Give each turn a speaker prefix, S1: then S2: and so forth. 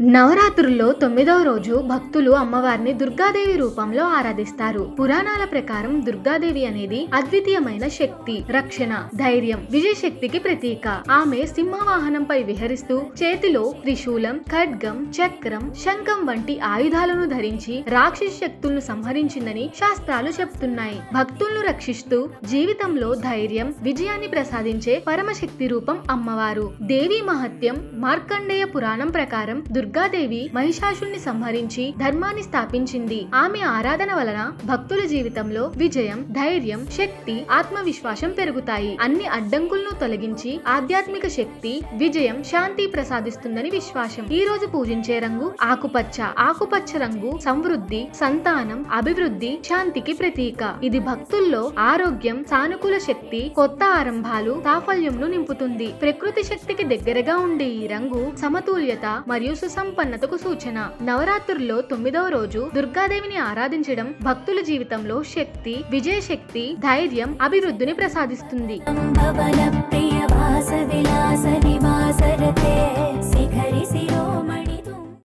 S1: నవరాత్రుల్లో తొమ్మిదవ రోజు భక్తులు అమ్మవారిని దుర్గాదేవి రూపంలో ఆరాధిస్తారు. పురాణాల ప్రకారం దుర్గాదేవి అనేది అద్వితీయమైన శక్తి రక్షణ ధైర్యం విజయశక్తికి ప్రతీక. ఆమె సింహవాహనంపై విహరిస్తూ చేతిలో త్రిశూలం ఖడ్గం చక్రం శంఖం వంటి ఆయుధాలను ధరించి రాక్షస శక్తులను సంహరించిందని శాస్త్రాలు చెప్తున్నాయి. భక్తులను రక్షిస్తూ జీవితంలో ధైర్యం విజయాన్ని ప్రసాదించే పరమశక్తి రూపం అమ్మవారు. దేవి మహత్యం మార్కండేయ పురాణం ప్రకారం దుర్గాదేవి మహిషాసుని సంహరించి ధర్మాన్ని స్థాపించింది. ఆమె ఆరాధన వలన భక్తుల జీవితంలో విజయం ధైర్యం శక్తి ఆత్మవిశ్వాసం పెరుగుతాయి. అన్ని అడ్డంకులను తొలగించి ఆధ్యాత్మిక శక్తి విజయం శాంతి ప్రసాదిస్తుందని విశ్వాసం. ఈ రోజు పూజించే రంగు ఆకుపచ్చ. ఆకుపచ్చ రంగు సమృద్ధి సంతానం అభివృద్ధి శాంతికి ప్రతీక. ఇది భక్తుల్లో ఆరోగ్యం సానుకూల శక్తి కొత్త ఆరంభాలు సాఫల్యంను నింపుతుంది. ప్రకృతి శక్తికి దగ్గరగా ఉండే ఈ రంగు సమతుల్యత మరియు సంపన్నతకు సూచన. నవరాత్రుల్లో తొమ్మిదవ రోజు దుర్గాదేవిని ఆరాధించడం భక్తుల జీవితంలో శక్తి విజయశక్తి ధైర్యం అభివృద్ధిని ప్రసాదిస్తుంది.